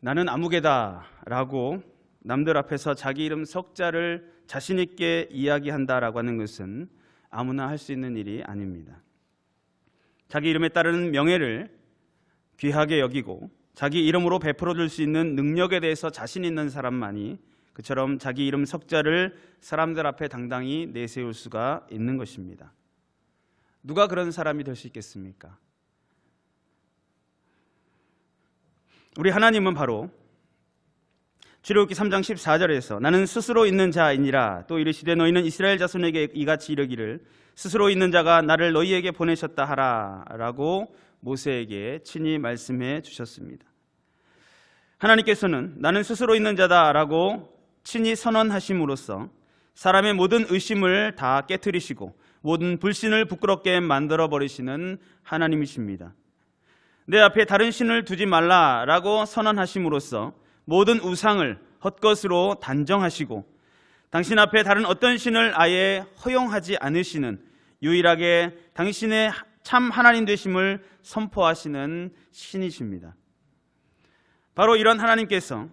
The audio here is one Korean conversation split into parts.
나는 아무개다라고 남들 앞에서 자기 이름 석자를 자신 있게 이야기한다라고 하는 것은 아무나 할 수 있는 일이 아닙니다. 자기 이름에 따르는 명예를 귀하게 여기고 자기 이름으로 베풀어 줄 수 있는 능력에 대해서 자신 있는 사람만이 그처럼 자기 이름 석자를 사람들 앞에 당당히 내세울 수가 있는 것입니다. 누가 그런 사람이 될 수 있겠습니까? 우리 하나님은 바로 출애굽기 3장 14절에서 나는 스스로 있는 자이니라 또 이르시되 너희는 이스라엘 자손에게 이같이 이르기를 스스로 있는 자가 나를 너희에게 보내셨다 하라라고 모세에게 친히 말씀해 주셨습니다. 하나님께서는 나는 스스로 있는 자다라고 친히 선언하심으로써 사람의 모든 의심을 다 깨뜨리시고 모든 불신을 부끄럽게 만들어 버리시는 하나님이십니다. 내 앞에 다른 신을 두지 말라라고 선언하심으로써 모든 우상을 헛것으로 단정하시고 당신 앞에 다른 어떤 신을 아예 허용하지 않으시는 유일하게 당신의 참 하나님 되심을 선포하시는 신이십니다. 바로 이런 하나님께서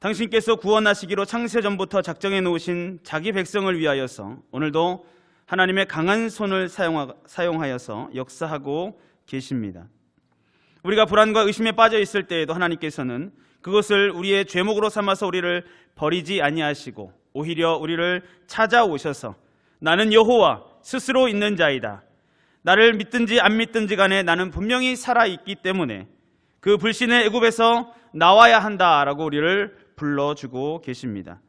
당신께서 구원하시기로 창세전부터 작정해 놓으신 자기 백성을 위하여서 오늘도 하나님의 강한 손을 사용하여서 역사하고 계십니다. 우리가 불안과 의심에 빠져 있을 때에도 하나님께서는 그것을 우리의 죄목으로 삼아서 우리를 버리지 아니하시고 오히려 우리를 찾아오셔서 나는 여호와 스스로 있는 자이다. 나를 믿든지 안 믿든지 간에 나는 분명히 살아 있기 때문에 그 불신의 애굽에서 나와야 한다라고 우리를 불러주고 계십니다.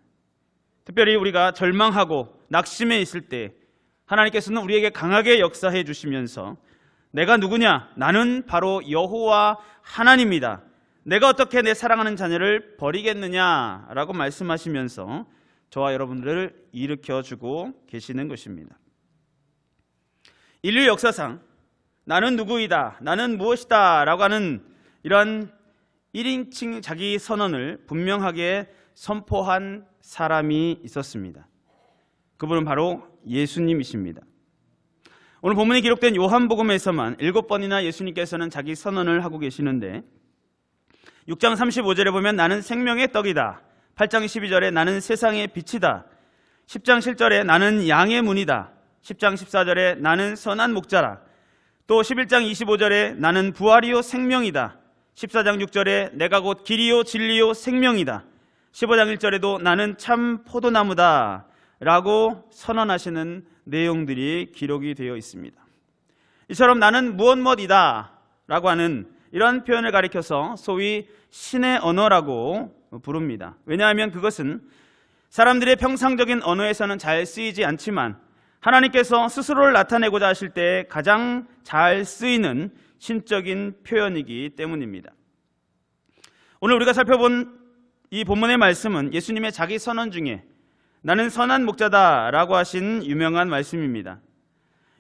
특별히 우리가 절망하고 낙심해 있을 때 하나님께서는 우리에게 강하게 역사해 주시면서 내가 누구냐? 나는 바로 여호와 하나님이다. 내가 어떻게 내 사랑하는 자녀를 버리겠느냐라고 말씀하시면서 저와 여러분들을 일으켜 주고 계시는 것입니다. 인류 역사상 나는 누구이다, 나는 무엇이다 라고 하는 이런 1인칭 자기 선언을 분명하게 선포한 사람이 있었습니다. 그분은 바로 예수님이십니다. 오늘 본문에 기록된 요한복음에서만 일곱 번이나 예수님께서는 자기 선언을 하고 계시는데 6장 35절에 보면 나는 생명의 떡이다. 8장 12절에 나는 세상의 빛이다. 10장 7절에 나는 양의 문이다. 10장 14절에 나는 선한 목자라. 또 11장 25절에 나는 부활이요 생명이다. 14장 6절에 내가 곧 길이요 진리요 생명이다. 15장 1절에도 나는 참 포도나무다. 라고 선언하시는 내용들이 기록이 되어 있습니다. 이처럼 나는 무엇 무엇이다 라고 하는 이런 표현을 가리켜서 소위 신의 언어라고 부릅니다. 왜냐하면 그것은 사람들의 평상적인 언어에서는 잘 쓰이지 않지만 하나님께서 스스로를 나타내고자 하실 때 가장 잘 쓰이는 신적인 표현이기 때문입니다. 오늘 우리가 살펴본 이 본문의 말씀은 예수님의 자기 선언 중에 나는 선한 목자다 라고 하신 유명한 말씀입니다.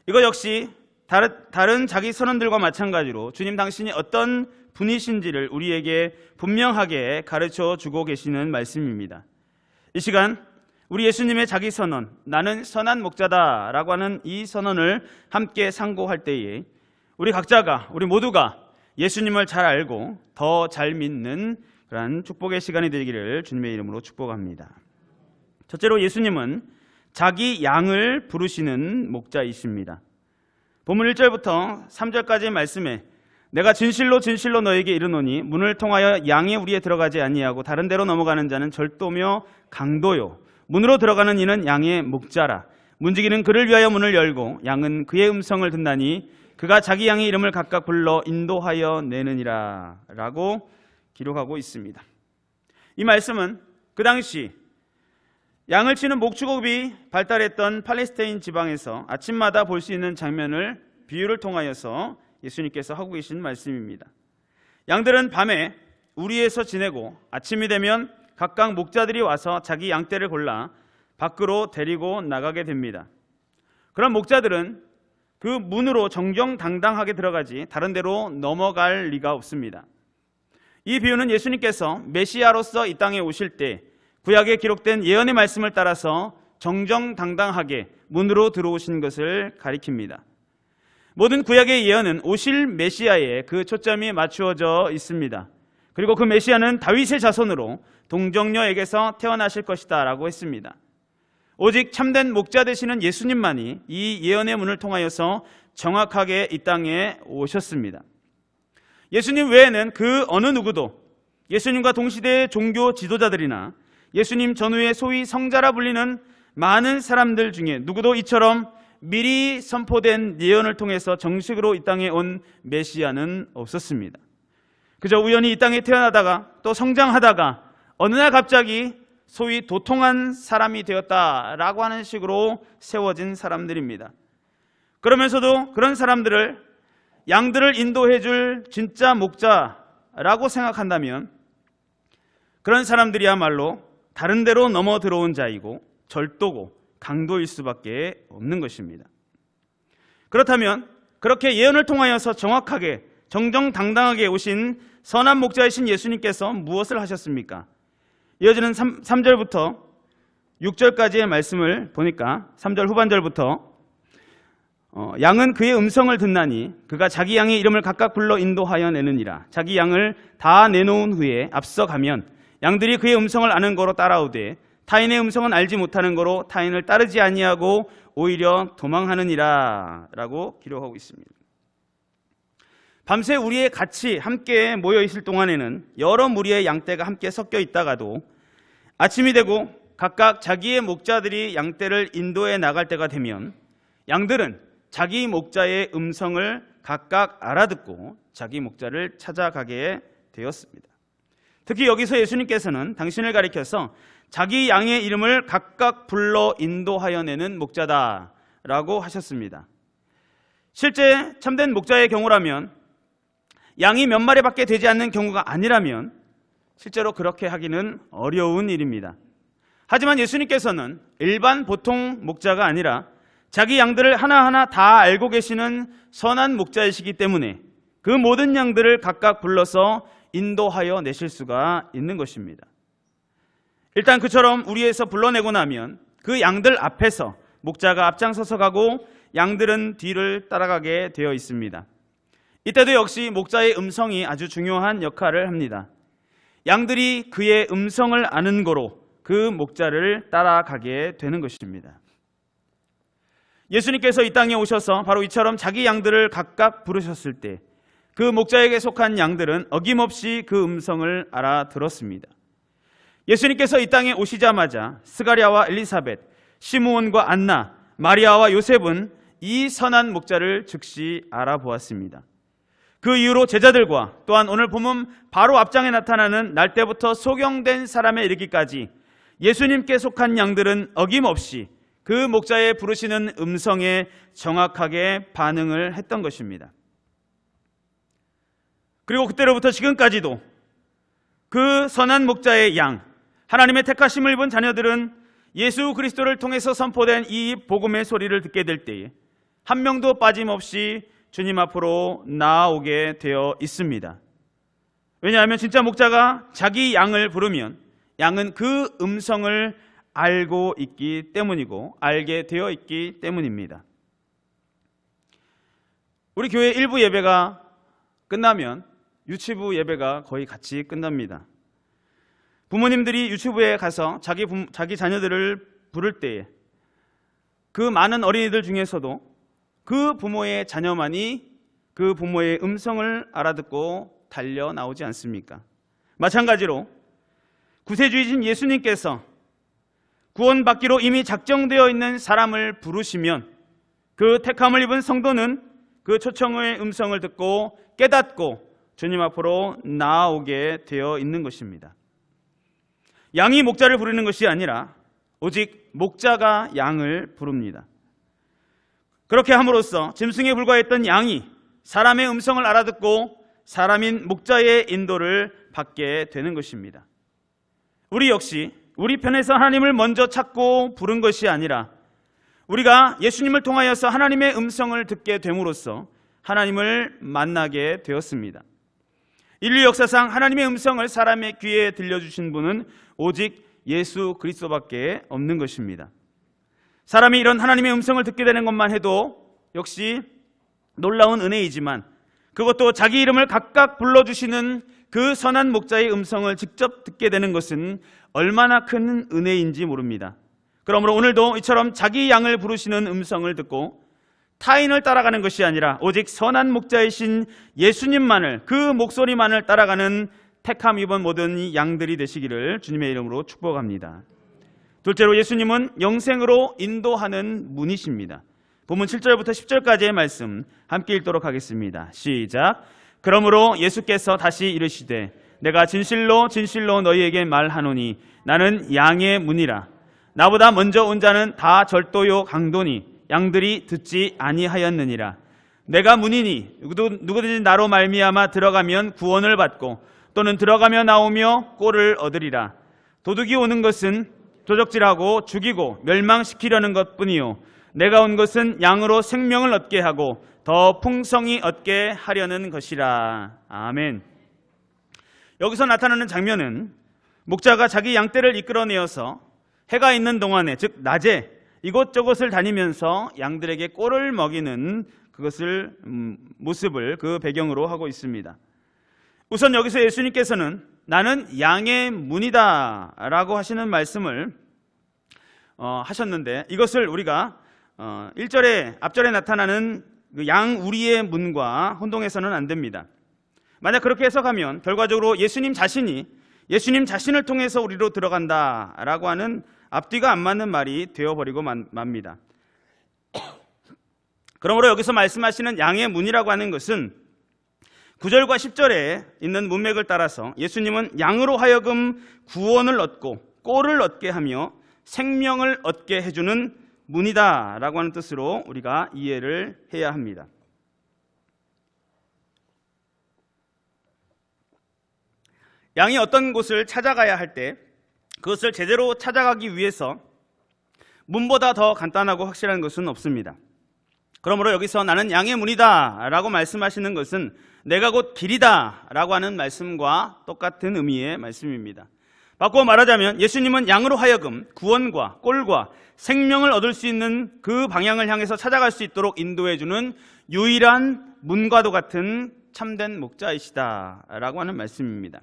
이거 역시 다른, 다른 자기 선언들과 마찬가지로 주님 당신이 어떤 분이신지를 우리에게 분명하게 가르쳐 주고 계시는 말씀입니다. 이 시간 우리 예수님의 자기 선언, 나는 선한 목자다 라고 하는 이 선언을 함께 상고할 때에 우리 각자가, 우리 모두가 예수님을 잘 알고 더 잘 믿는 그러한 축복의 시간이 되기를 주님의 이름으로 축복합니다. 첫째로 예수님은 자기 양을 부르시는 목자이십니다. 본문 1절부터 3절까지의 말씀에 내가 진실로 진실로 너에게 이르노니 문을 통하여 양의 우리에 들어가지 아니하고 다른 데로 넘어가는 자는 절도며 강도요 문으로 들어가는 이는 양의 목자라 문지기는 그를 위하여 문을 열고 양은 그의 음성을 듣나니 그가 자기 양의 이름을 각각 불러 인도하여 내느니라 라고 기록하고 있습니다. 이 말씀은 그 당시 양을 치는 목축업이 발달했던 팔레스타인 지방에서 아침마다 볼 수 있는 장면을 비유를 통하여서 예수님께서 하고 계신 말씀입니다. 양들은 밤에 우리에서 지내고 아침이 되면 각각 목자들이 와서 자기 양떼를 골라 밖으로 데리고 나가게 됩니다. 그런 목자들은 그 문으로 정정당당하게 들어가지 다른 데로 넘어갈 리가 없습니다. 이 비유는 예수님께서 메시아로서 이 땅에 오실 때 구약에 기록된 예언의 말씀을 따라서 정정당당하게 문으로 들어오신 것을 가리킵니다. 모든 구약의 예언은 오실 메시아에 그 초점이 맞추어져 있습니다. 그리고 그 메시아는 다윗의 자손으로 동정녀에게서 태어나실 것이다라고 했습니다. 오직 참된 목자 되시는 예수님만이 이 예언의 문을 통하여서 정확하게 이 땅에 오셨습니다. 예수님 외에는 그 어느 누구도 예수님과 동시대의 종교 지도자들이나 예수님 전후의 소위 성자라 불리는 많은 사람들 중에 누구도 이처럼 미리 선포된 예언을 통해서 정식으로 이 땅에 온 메시아는 없었습니다. 그저 우연히 이 땅에 태어나다가 또 성장하다가 어느 날 갑자기 소위 도통한 사람이 되었다라고 하는 식으로 세워진 사람들입니다. 그러면서도 그런 사람들을 양들을 인도해 줄 진짜 목자라고 생각한다면 그런 사람들이야말로 다른 데로 넘어 들어온 자이고 절도고 강도일 수밖에 없는 것입니다. 그렇다면 그렇게 예언을 통하여서 정확하게 정정당당하게 오신 선한 목자이신 예수님께서 무엇을 하셨습니까? 이어지는 3, 절부터 6절까지의 말씀을 보니까 3절 후반절부터 어, 양은 그의 음성을 듣나니 그가 자기 양의 이름을 각각 불러 인도하여 내느니라 자기 양을 다 내놓은 후에 앞서 가면 양들이 그의 음성을 아는 거로 따라오되 타인의 음성은 알지 못하는 거로 타인을 따르지 아니하고 오히려 도망하느니라 라고 기록하고 있습니다. 밤새 우리의 같이 함께 모여 있을 동안에는 여러 무리의 양떼가 함께 섞여 있다가도 아침이 되고 각각 자기의 목자들이 양떼를 인도해 나갈 때가 되면 양들은 자기 목자의 음성을 각각 알아듣고 자기 목자를 찾아가게 되었습니다. 특히 여기서 예수님께서는 당신을 가리켜서 자기 양의 이름을 각각 불러 인도하여 내는 목자다 라고 하셨습니다. 실제 참된 목자의 경우라면 양이 몇 마리밖에 되지 않는 경우가 아니라면 실제로 그렇게 하기는 어려운 일입니다. 하지만 예수님께서는 일반 보통 목자가 아니라 자기 양들을 하나하나 다 알고 계시는 선한 목자이시기 때문에 그 모든 양들을 각각 불러서 인도하여 내실 수가 있는 것입니다. 일단 그처럼 우리에서 불러내고 나면 그 양들 앞에서 목자가 앞장서서 가고 양들은 뒤를 따라가게 되어 있습니다. 이때도 역시 목자의 음성이 아주 중요한 역할을 합니다. 양들이 그의 음성을 아는 거로 그 목자를 따라가게 되는 것입니다. 예수님께서 이 땅에 오셔서 바로 이처럼 자기 양들을 각각 부르셨을 때 그 목자에게 속한 양들은 어김없이 그 음성을 알아들었습니다. 예수님께서 이 땅에 오시자마자 스가랴와 엘리사벳, 시므온과 안나, 마리아와 요셉은 이 선한 목자를 즉시 알아보았습니다. 그 이후로 제자들과 또한 오늘 보면 바로 앞장에 나타나는 날 때부터 소경된 사람에 이르기까지 예수님께 속한 양들은 어김없이 그 목자의 부르시는 음성에 정확하게 반응을 했던 것입니다. 그리고 그때로부터 지금까지도 그 선한 목자의 양, 하나님의 택하심을 입은 자녀들은 예수 그리스도를 통해서 선포된 이 복음의 소리를 듣게 될 때에 한 명도 빠짐없이 주님 앞으로 나아오게 되어 있습니다. 왜냐하면 진짜 목자가 자기 양을 부르면 양은 그 음성을 알고 있기 때문이고 알게 되어 있기 때문입니다. 우리 교회 일부 예배가 끝나면 유치부 예배가 거의 같이 끝납니다. 부모님들이 유치부에 가서 자기, 부, 자기 자녀들을 부를 때에 그 많은 어린이들 중에서도 그 부모의 자녀만이 그 부모의 음성을 알아듣고 달려 나오지 않습니까? 마찬가지로 구세주이신 예수님께서 구원받기로 이미 작정되어 있는 사람을 부르시면 그 택함을 입은 성도는 그 초청의 음성을 듣고 깨닫고 주님 앞으로 나아오게 되어 있는 것입니다. 양이 목자를 부르는 것이 아니라 오직 목자가 양을 부릅니다. 그렇게 함으로써 짐승에 불과했던 양이 사람의 음성을 알아듣고 사람인 목자의 인도를 받게 되는 것입니다. 우리 역시 우리 편에서 하나님을 먼저 찾고 부른 것이 아니라 우리가 예수님을 통하여서 하나님의 음성을 듣게 됨으로써 하나님을 만나게 되었습니다. 인류 역사상 하나님의 음성을 사람의 귀에 들려주신 분은 오직 예수 그리스도밖에 없는 것입니다. 사람이 이런 하나님의 음성을 듣게 되는 것만 해도 역시 놀라운 은혜이지만 그것도 자기 이름을 각각 불러주시는 그 선한 목자의 음성을 직접 듣게 되는 것은 얼마나 큰 은혜인지 모릅니다. 그러므로 오늘도 이처럼 자기 양을 부르시는 음성을 듣고 타인을 따라가는 것이 아니라 오직 선한 목자이신 예수님만을 그 목소리만을 따라가는 택함 입은 모든 양들이 되시기를 주님의 이름으로 축복합니다. 둘째로 예수님은 영생으로 인도하는 문이십니다. 본문 7절부터 10절까지의 말씀 함께 읽도록 하겠습니다. 시작. 그러므로 예수께서 다시 이르시되 내가 진실로 진실로 너희에게 말하노니 나는 양의 문이라 나보다 먼저 온 자는 다 절도요 강도니 양들이 듣지 아니하였느니라. 내가 문이니 누구든지 나로 말미암아 들어가면 구원을 받고 또는 들어가며 나오며 꼴을 얻으리라. 도둑이 오는 것은 도적질하고 죽이고 멸망시키려는 것뿐이요. 내가 온 것은 양으로 생명을 얻게 하고 더 풍성히 얻게 하려는 것이라. 아멘. 여기서 나타나는 장면은 목자가 자기 양떼를 이끌어내어서 해가 있는 동안에 즉 낮에 이곳저곳을 다니면서 양들에게 꼴을 먹이는 그것을 음, 모습을 그 배경으로 하고 있습니다. 우선 여기서 예수님께서는 나는 양의 문이다라고 하시는 말씀을 어, 하셨는데 이것을 우리가 어, 1절에 앞절에 나타나는 그 양 우리의 문과 혼동해서는 안 됩니다. 만약 그렇게 해석하면 결과적으로 예수님 자신이 예수님 자신을 통해서 우리로 들어간다라고 하는 앞뒤가 안 맞는 말이 되어버리고 만- 맙니다. 그러므로 여기서 말씀하시는 양의 문이라고 하는 것은 9절과 10절에 있는 문맥을 따라서 예수님은 양으로 하여금 구원을 얻고 꼴을 얻게 하며 생명을 얻게 해주는 문이다 라고 하는 뜻으로 우리가 이해를 해야 합니다. 양이 어떤 곳을 찾아가야 할 때 그것을 제대로 찾아가기 위해서 문보다 더 간단하고 확실한 것은 없습니다. 그러므로 여기서 나는 양의 문이다 라고 말씀하시는 것은 내가 곧 길이다 라고 하는 말씀과 똑같은 의미의 말씀입니다. 바꾸어 말하자면 예수님은 양으로 하여금 구원과 꼴과 생명을 얻을 수 있는 그 방향을 향해서 찾아갈 수 있도록 인도해주는 유일한 문과도 같은 참된 목자이시다 라고 하는 말씀입니다.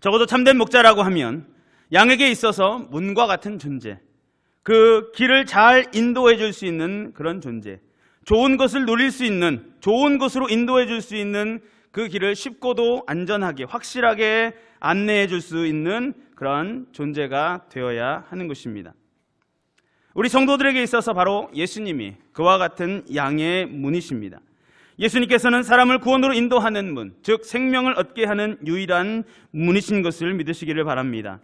적어도 참된 목자라고 하면 양에게 있어서 문과 같은 존재, 그 길을 잘 인도해 줄 수 있는 그런 존재, 좋은 것을 누릴 수 있는, 좋은 것으로 인도해 줄 수 있는 그 길을 쉽고도 안전하게, 확실하게 안내해 줄 수 있는 그런 존재가 되어야 하는 것입니다. 우리 성도들에게 있어서 바로 예수님이 그와 같은 양의 문이십니다. 예수님께서는 사람을 구원으로 인도하는 문, 즉 생명을 얻게 하는 유일한 문이신 것을 믿으시기를 바랍니다.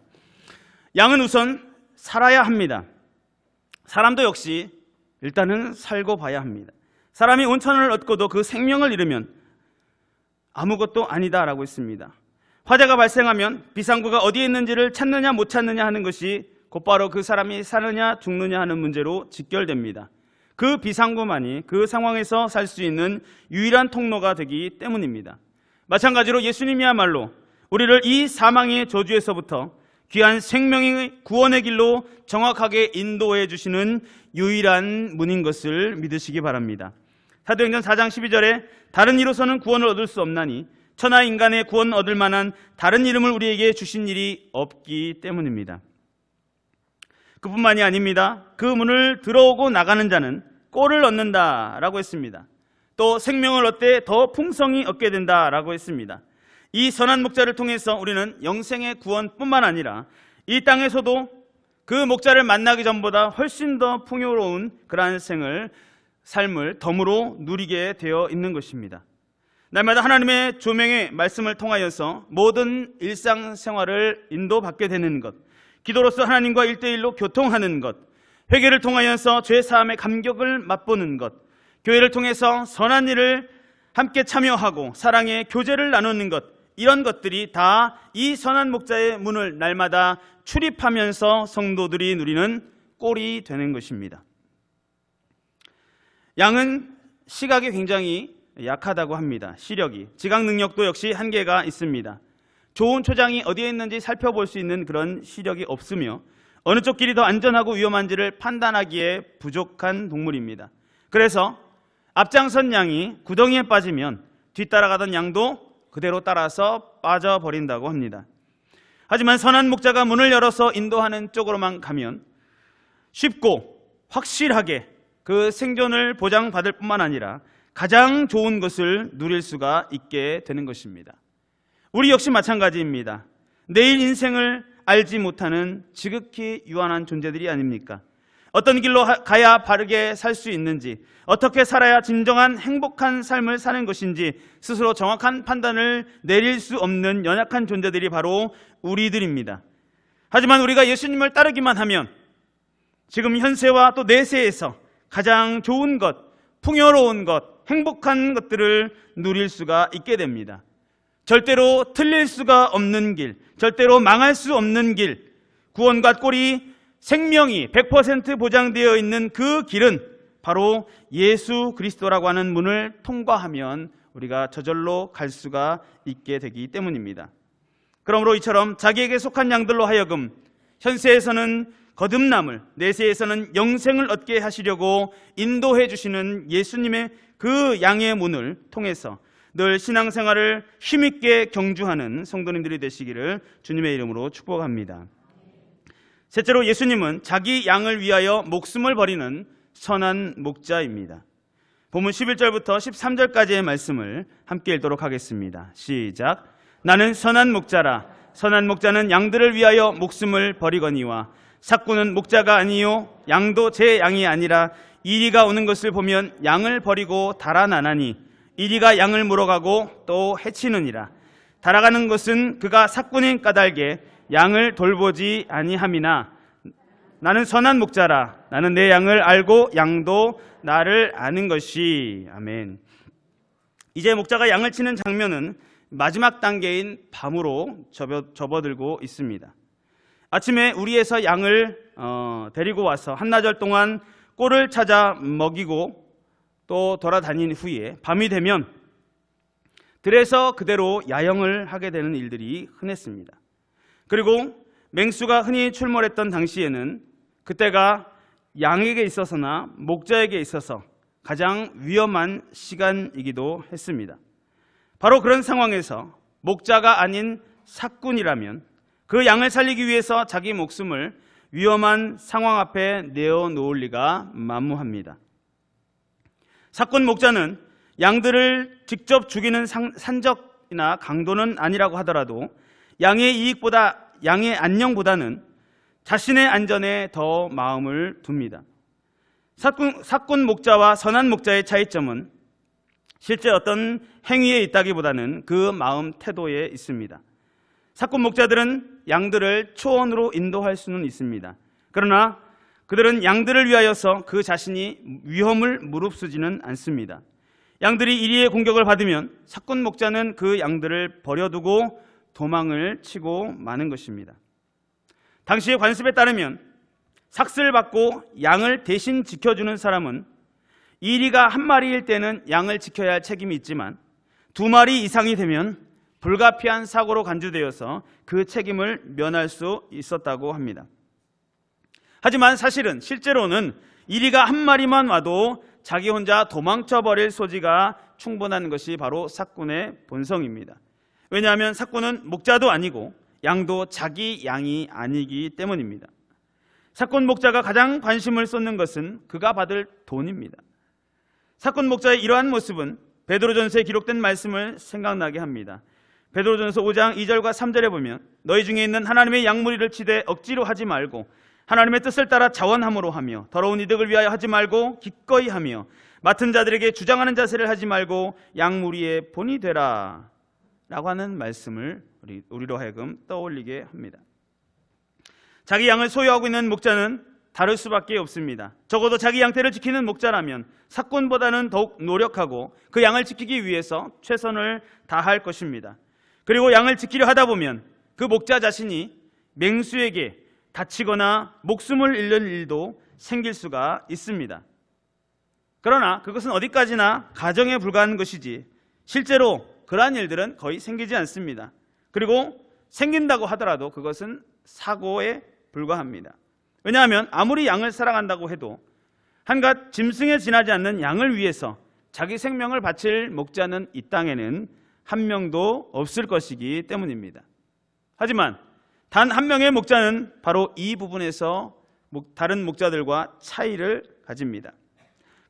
양은 우선 살아야 합니다. 사람도 역시 일단은 살고 봐야 합니다. 사람이 온천을 얻고도 그 생명을 잃으면 아무것도 아니다라고 했습니다. 화재가 발생하면 비상구가 어디에 있는지를 찾느냐 못 찾느냐 하는 것이 곧바로 그 사람이 사느냐 죽느냐 하는 문제로 직결됩니다. 그 비상구만이 그 상황에서 살 수 있는 유일한 통로가 되기 때문입니다. 마찬가지로 예수님이야말로 우리를 이 사망의 저주에서부터 귀한 생명의 구원의 길로 정확하게 인도해 주시는 유일한 문인 것을 믿으시기 바랍니다. 사도행전 4장 12절에 다른 이로서는 구원을 얻을 수 없나니 천하 인간의 구원 얻을 만한 다른 이름을 우리에게 주신 일이 없기 때문입니다. 그뿐만이 아닙니다. 그 문을 들어오고 나가는 자는 꼴을 얻는다라고 했습니다. 또 생명을 얻되 더 풍성히 얻게 된다라고 했습니다. 이 선한 목자를 통해서 우리는 영생의 구원뿐만 아니라 이 땅에서도 그 목자를 만나기 전보다 훨씬 더 풍요로운 그러한 생을 삶을 덤으로 누리게 되어 있는 것입니다. 날마다 하나님의 조명의 말씀을 통하여서 모든 일상생활을 인도받게 되는 것, 기도로서 하나님과 일대일로 교통하는 것, 회개를 통하여서 죄 사함의 감격을 맛보는 것, 교회를 통해서 선한 일을 함께 참여하고 사랑의 교제를 나누는 것, 이런 것들이 다 이 선한 목자의 문을 날마다 출입하면서 성도들이 누리는 꼴이 되는 것입니다. 양은 시각이 굉장히 약하다고 합니다. 시력이. 지각 능력도 역시 한계가 있습니다. 좋은 초장이 어디에 있는지 살펴볼 수 있는 그런 시력이 없으며 어느 쪽 길이 더 안전하고 위험한지를 판단하기에 부족한 동물입니다. 그래서 앞장선 양이 구덩이에 빠지면 뒤따라가던 양도 그대로 따라서 빠져버린다고 합니다. 하지만 선한 목자가 문을 열어서 인도하는 쪽으로만 가면 쉽고 확실하게 그 생존을 보장받을 뿐만 아니라 가장 좋은 것을 누릴 수가 있게 되는 것입니다. 우리 역시 마찬가지입니다. 내일 인생을 알지 못하는 지극히 유한한 존재들이 아닙니까? 어떤 길로 가야 바르게 살 수 있는지, 어떻게 살아야 진정한 행복한 삶을 사는 것인지 스스로 정확한 판단을 내릴 수 없는 연약한 존재들이 바로 우리들입니다. 하지만 우리가 예수님을 따르기만 하면 지금 현세와 또 내세에서 가장 좋은 것, 풍요로운 것, 행복한 것들을 누릴 수가 있게 됩니다. 절대로 틀릴 수가 없는 길, 절대로 망할 수 없는 길, 구원과 꼴이 생명이 100% 보장되어 있는 그 길은 바로 예수 그리스도라고 하는 문을 통과하면 우리가 저절로 갈 수가 있게 되기 때문입니다. 그러므로 이처럼 자기에게 속한 양들로 하여금 현세에서는 거듭남을, 내세에서는 영생을 얻게 하시려고 인도해 주시는 예수님의 그 양의 문을 통해서 늘 신앙생활을 힘있게 경주하는 성도님들이 되시기를 주님의 이름으로 축복합니다. 셋째로 예수님은 자기 양을 위하여 목숨을 버리는 선한 목자입니다. 본문 11절부터 13절까지의 말씀을 함께 읽도록 하겠습니다. 시작. 나는 선한 목자라. 선한 목자는 양들을 위하여 목숨을 버리거니와 삭구는 목자가 아니요 양도 제 양이 아니라 이리가 오는 것을 보면 양을 버리고 달아나나니 이리가 양을 물어가고 또 해치느니라. 달아가는 것은 그가 삭군인 까닭에 양을 돌보지 아니함이나 나는 선한 목자라 나는 내 양을 알고 양도 나를 아는 것이 아멘. 이제 목자가 양을 치는 장면은 마지막 단계인 밤으로 접어, 접어 들고 있습니다. 아침에 우리에서 양을 어, 데리고 와서 한나절 동안 꼴을 찾아 먹이고 또 돌아다닌 후에 밤이 되면 들에서 그대로 야영을 하게 되는 일들이 흔했습니다. 그리고 맹수가 흔히 출몰했던 당시에는 그때가 양에게 있어서나 목자에게 있어서 가장 위험한 시간이기도 했습니다. 바로 그런 상황에서 목자가 아닌 사꾼이라면 그 양을 살리기 위해서 자기 목숨을 위험한 상황 앞에 내어놓을 리가 만무합니다. 사꾼 목자는 양들을 직접 죽이는 산적이나 강도는 아니라고 하더라도 양의 이익보다 양의 안녕보다는 자신의 안전에 더 마음을 둡니다. 사꾼, 사꾼 목자와 선한 목자의 차이점은 실제 어떤 행위에 있다기보다는 그 마음 태도에 있습니다. 사꾼 목자들은 양들을 초원으로 인도할 수는 있습니다. 그러나 그들은 양들을 위하여서 그 자신이 위험을 무릅쓰지는 않습니다. 양들이 이리의 공격을 받으면 사꾼 목자는 그 양들을 버려두고 도망을 치고 마는 것입니다. 당시의 관습에 따르면 삭슬 받고 양을 대신 지켜주는 사람은 이리가 한 마리일 때는 양을 지켜야 할 책임이 있지만 두 마리 이상이 되면 불가피한 사고로 간주되어서 그 책임을 면할 수 있었다고 합니다. 하지만 사실은 실제로는 이리가 한 마리만 와도 자기 혼자 도망쳐 버릴 소지가 충분한 것이 바로 사꾼의 본성입니다. 왜냐하면 사꾼은 목자도 아니고 양도 자기 양이 아니기 때문입니다. 사꾼 목자가 가장 관심을 쏟는 것은 그가 받을 돈입니다. 사꾼 목자의 이러한 모습은 베드로전서에 기록된 말씀을 생각나게 합니다. 베드로전서 5장 2절과 3절에 보면 너희 중에 있는 하나님의 양무리를 치되 억지로 하지 말고 하나님의 뜻을 따라 자원함으로 하며 더러운 이득을 위하여 하지 말고 기꺼이 하며 맡은 자들에게 주장하는 자세를 하지 말고 양무리의 본이 되라 라고 하는 말씀을 우리, 우리로 하여금 떠올리게 합니다. 자기 양을 소유하고 있는 목자는 다를 수밖에 없습니다. 적어도 자기 양태를 지키는 목자라면 사건보다는 더욱 노력하고 그 양을 지키기 위해서 최선을 다할 것입니다. 그리고 양을 지키려 하다 보면 그 목자 자신이 맹수에게 다치거나 목숨을 잃는 일도 생길 수가 있습니다. 그러나 그것은 어디까지나 가정에 불과한 것이지 실제로 그러한 일들은 거의 생기지 않습니다. 그리고 생긴다고 하더라도 그것은 사고에 불과합니다. 왜냐하면 아무리 양을 사랑한다고 해도 한갓 짐승에 지나지 않는 양을 위해서 자기 생명을 바칠 목자는 이 땅에는 한 명도 없을 것이기 때문입니다. 하지만 단 한 명의 목자는 바로 이 부분에서 목- 다른 목자들과 차이를 가집니다.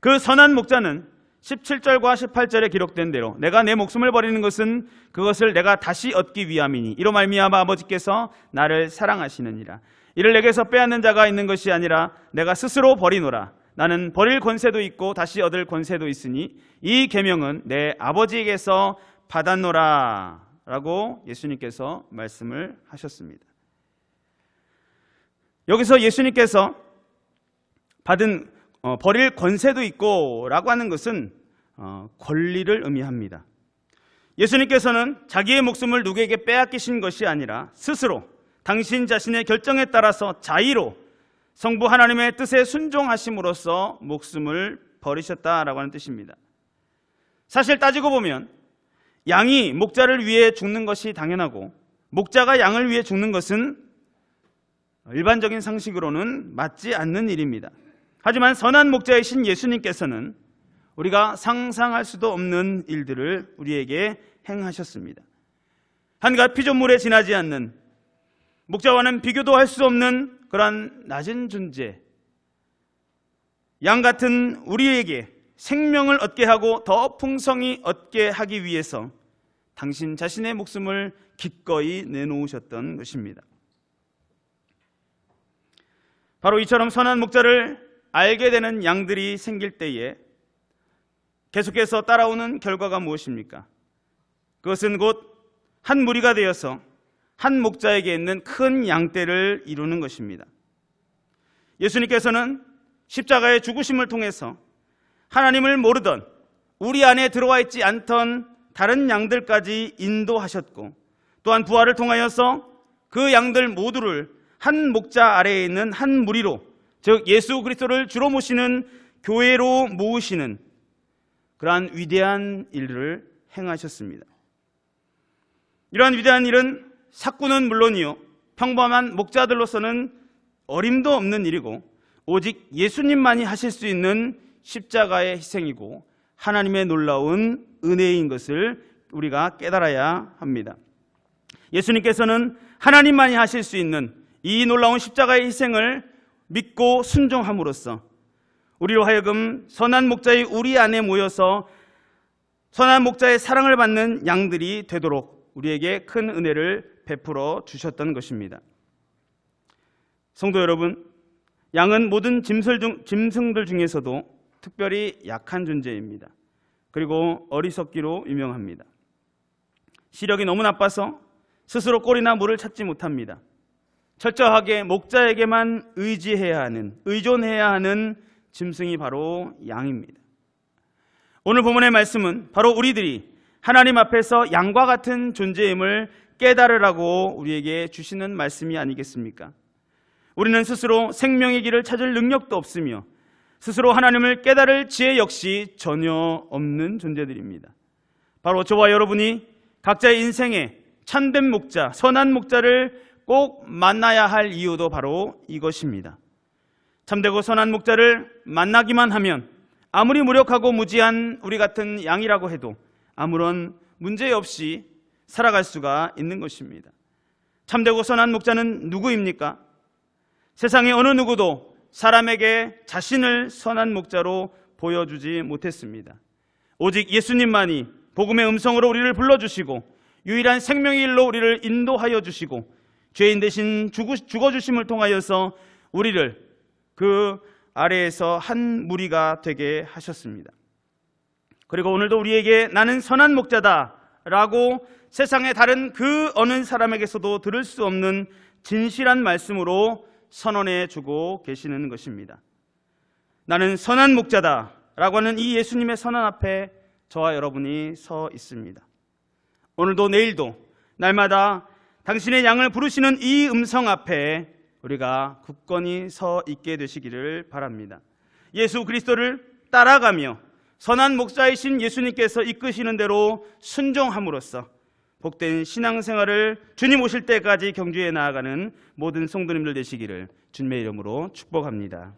그 선한 목자는 17절과 18절에 기록된 대로 내가 내 목숨을 버리는 것은 그것을 내가 다시 얻기 위함이니. 이로 말미암아 아버지께서 나를 사랑하시느니라. 이를 내게서 빼앗는 자가 있는 것이 아니라 내가 스스로 버리노라. 나는 버릴 권세도 있고 다시 얻을 권세도 있으니 이 계명은 내 아버지에게서 받았노라. 라고 예수님께서 말씀을 하셨습니다. 여기서 예수님께서 받은 어, 버릴 권세도 있고 라고 하는 것은 어, 권리를 의미합니다. 예수님께서는 자기의 목숨을 누구에게 빼앗기신 것이 아니라 스스로 당신 자신의 결정에 따라서 자의로 성부 하나님의 뜻에 순종하심으로써 목숨을 버리셨다라고 하는 뜻입니다. 사실 따지고 보면 양이 목자를 위해 죽는 것이 당연하고 목자가 양을 위해 죽는 것은 일반적인 상식으로는 맞지 않는 일입니다. 하지만 선한 목자이신 예수님께서는 우리가 상상할 수도 없는 일들을 우리에게 행하셨습니다. 한갓 피조물에 지나지 않는 목자와는 비교도 할 수 없는 그러한 낮은 존재, 양 같은 우리에게 생명을 얻게 하고 더 풍성히 얻게 하기 위해서 당신 자신의 목숨을 기꺼이 내놓으셨던 것입니다. 바로 이처럼 선한 목자를 알게 되는 양들이 생길 때에 계속해서 따라오는 결과가 무엇입니까? 그것은 곧 한 무리가 되어서 한 목자에게 있는 큰 양떼를 이루는 것입니다. 예수님께서는 십자가의 죽으심을 통해서 하나님을 모르던 우리 안에 들어와 있지 않던 다른 양들까지 인도하셨고 또한 부활을 통하여서 그 양들 모두를 한 목자 아래에 있는 한 무리로 즉 예수 그리스도를 주로 모시는 교회로 모으시는 그러한 위대한 일을 행하셨습니다. 이러한 위대한 일은 사꾸는 물론이요 평범한 목자들로서는 어림도 없는 일이고 오직 예수님만이 하실 수 있는 십자가의 희생이고 하나님의 놀라운 은혜인 것을 우리가 깨달아야 합니다. 예수님께서는 하나님만이 하실 수 있는 이 놀라운 십자가의 희생을 믿고 순종함으로써 우리로 하여금 선한 목자의 우리 안에 모여서 선한 목자의 사랑을 받는 양들이 되도록 우리에게 큰 은혜를 베풀어 주셨던 것입니다. 성도 여러분, 양은 모든 짐승들 중에서도 특별히 약한 존재입니다. 그리고 어리석기로 유명합니다. 시력이 너무 나빠서 스스로 꼴이나 물을 찾지 못합니다. 철저하게 목자에게만 의지해야 하는, 의존해야 하는 짐승이 바로 양입니다. 오늘 본문의 말씀은 바로 우리들이 하나님 앞에서 양과 같은 존재임을 깨달으라고 우리에게 주시는 말씀이 아니겠습니까? 우리는 스스로 생명의 길을 찾을 능력도 없으며 스스로 하나님을 깨달을 지혜 역시 전혀 없는 존재들입니다. 바로 저와 여러분이 각자의 인생에 참된 목자, 선한 목자를 꼭 만나야 할 이유도 바로 이것입니다. 참되고 선한 목자를 만나기만 하면 아무리 무력하고 무지한 우리 같은 양이라고 해도 아무런 문제 없이 살아갈 수가 있는 것입니다. 참되고 선한 목자는 누구입니까? 세상의 어느 누구도 사람에게 자신을 선한 목자로 보여주지 못했습니다. 오직 예수님만이 복음의 음성으로 우리를 불러주시고 유일한 생명의 일로 우리를 인도하여 주시고 죄인 대신 죽어주심을 통하여서 우리를 그 아래에서 한 무리가 되게 하셨습니다. 그리고 오늘도 우리에게 나는 선한 목자다 라고 세상의 다른 그 어느 사람에게서도 들을 수 없는 진실한 말씀으로 선언해 주고 계시는 것입니다. 나는 선한 목자다 라고 하는 이 예수님의 선언 앞에 저와 여러분이 서 있습니다. 오늘도 내일도 날마다 당신의 양을 부르시는 이 음성 앞에 우리가 굳건히 서 있게 되시기를 바랍니다. 예수 그리스도를 따라가며 선한 목사이신 예수님께서 이끄시는 대로 순종함으로써 복된 신앙생활을 주님 오실 때까지 경주해 나아가는 모든 성도님들 되시기를 주님의 이름으로 축복합니다.